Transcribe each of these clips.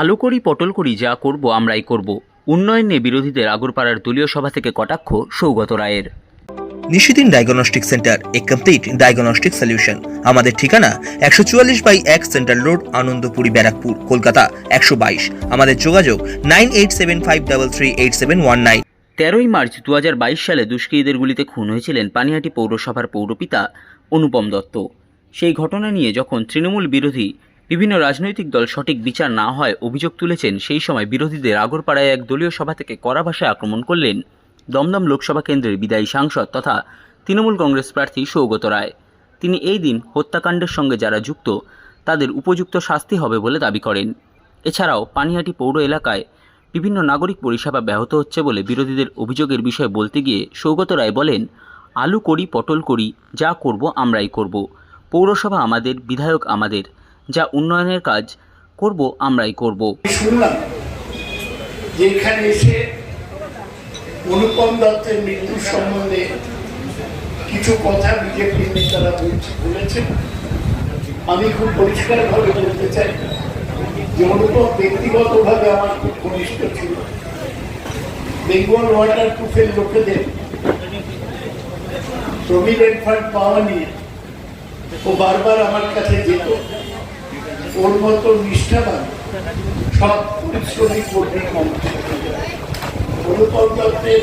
আলো করি পটল করি যা করব আমরাই করব। উন্নয়ন নিয়ে বিরোধীদের আগরপাড়ার দলীয় সভা থেকে কটাক্ষ সৌগত রায়ের। নিশিদিন ডায়াগনস্টিক সেন্টার এ কমপ্লিট ডায়াগনস্টিক সলিউশন আমাদের ঠিকানা একশো চুয়াল্লিশ বাই এক সেন্ট্রাল রোড আনন্দপুরি ব্যারাকপুর কলকাতা একশো বাইশ। আমাদের যোগাযোগ nine eight seven five double three eight seven one nine. তেরোই মার্চ দু হাজার বাইশ সালে দুষ্কৃতীদের গুলিতে খুন হয়েছিলেন পানিহাটি পৌরসভার পৌরপিতা অনুপম দত্ত। সেই ঘটনা নিয়ে যখন তৃণমূল বিরোধী বিভিন্ন রাজনৈতিক দল সঠিক বিচার না হয় অভিযোগ তুলেছেন, সেই সময় বিরোধীদের আগরপাড়ায় এক দলীয় সভা থেকে কড়া ভাষায় আক্রমণ করলেন দমদম লোকসভা কেন্দ্রের বিদায়ী সাংসদ তথা তৃণমূল কংগ্রেস প্রার্থী সৌগত রায়। তিনি এই দিন হত্যাকাণ্ডের সঙ্গে যারা যুক্ত, তাদের উপযুক্ত শাস্তি হবে বলে দাবি করেন। এছাড়াও পানিহাটি পৌর এলাকায় বিভিন্ন নাগরিক পরিষেবা ব্যাহত হচ্ছে বলে বিরোধীদের অভিযোগের বিষয়ে বলতে গিয়ে সৌগত রায় বলেন, আলু করি, পটল করি, যা করব আমরাই করব। পৌরসভা আমাদের, বিধায়ক আমাদের যা উন্নয়নের কাজ করব আমরাই করব। শুনলাম যে এখানে এসে অনুপম দত্তের মৃত্যুর সম্বন্ধে কিছু কথা বিজেপির নেতারা বলেছেন। আমি খুব পরিষ্কারভাবে বলতে চাই যে অনুপম ব্যক্তিগতভাবে আমার খুব ঘনিষ্ঠ ছিল। বেঙ্গল ওয়াটার প্রুফের লোকেদের প্রভিডেন্ট ফান্ড পাওয়া নিয়ে ও বারবার আমার কাছে যেত ওর মতো নিষ্ঠাবান সব পরিশ্রমী কর্মী। অনুপম দত্তের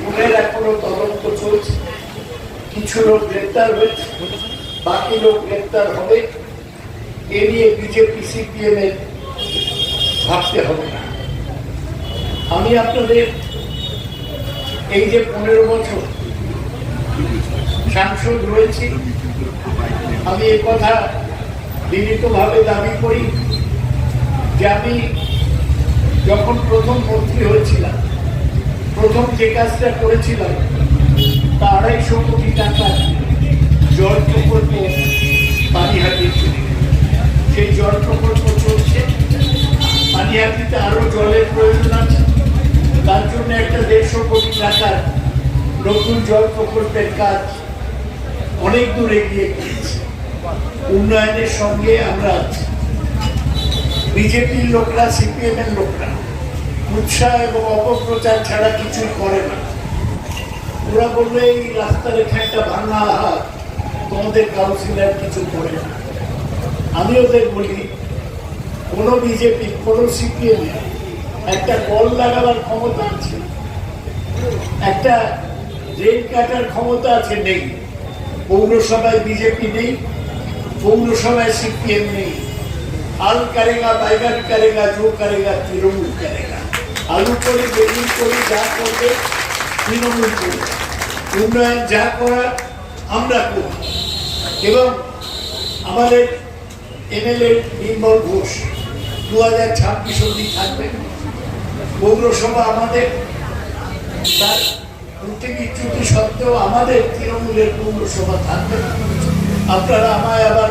খুনের এখনও তদন্ত চলছে। কিছু লোক গ্রেপ্তার হয়েছে, বাকি লোক গ্রেপ্তার হবে। এ নিয়ে বিজেপি, সিপিএম এর ভাবতে হবে না। আমি আপনাদের এই যে পনেরো বছর সাংসদ রয়েছি, আমি কথা বিনীতভাবে দাবি করি যে আমি যখন প্রথম মন্ত্রী হয়েছিলাম, প্রথম যে কাজটা করেছিলাম তা আড়াইশো কোটি টাকা জল প্রকল্প পানিহাটি সেই জল প্রকল্প চলছে। পানিহাটিতে আরও জলের প্রয়োজন আছে। তার জন্য একটা দেড়শো কোটি টাকার নতুন জল প্রকল্পের কাজ অনেক দূর এগিয়ে গিয়েছে। উন্নয়নের সঙ্গে আমরা আছি। বিজেপির লোকরা সিপিএম এর লোকরা উৎসাহ এবং অপপ্রচার ছাড়া কিছুই করে না। ওরা বলবে এই রাস্তা রেখে একটা ভাঙা হাত তোমাদের কাউন্সিলর কিছু করে না। আমি ওদের বলি, কোন বিজেপি, কোন সিপিএম একটা কল লাগাবার ক্ষমতা আছে। একটা রেল কাটার ক্ষমতা আছে, নেই। পৌরসভায় বিজেপি নেই কোনো সময় সিপিএম নেই আল কারেগা বাইগান কারেগা জো কারেগা তৃণমূল কারেগা আলু করে বেগুন করে যা করবে তৃণমূল করবে উন্নয়ন যা করার আমরা করব এবং আমাদের এমএলএ নির্মল ঘোষ দু হাজার ছাব্বিশ অব্দি থাকবেন পৌরসভা আমাদের তার প্রত্যেক সত্ত্বেও আমাদের তৃণমূলের পৌরসভা থাকবে আপনারা আমায় আবার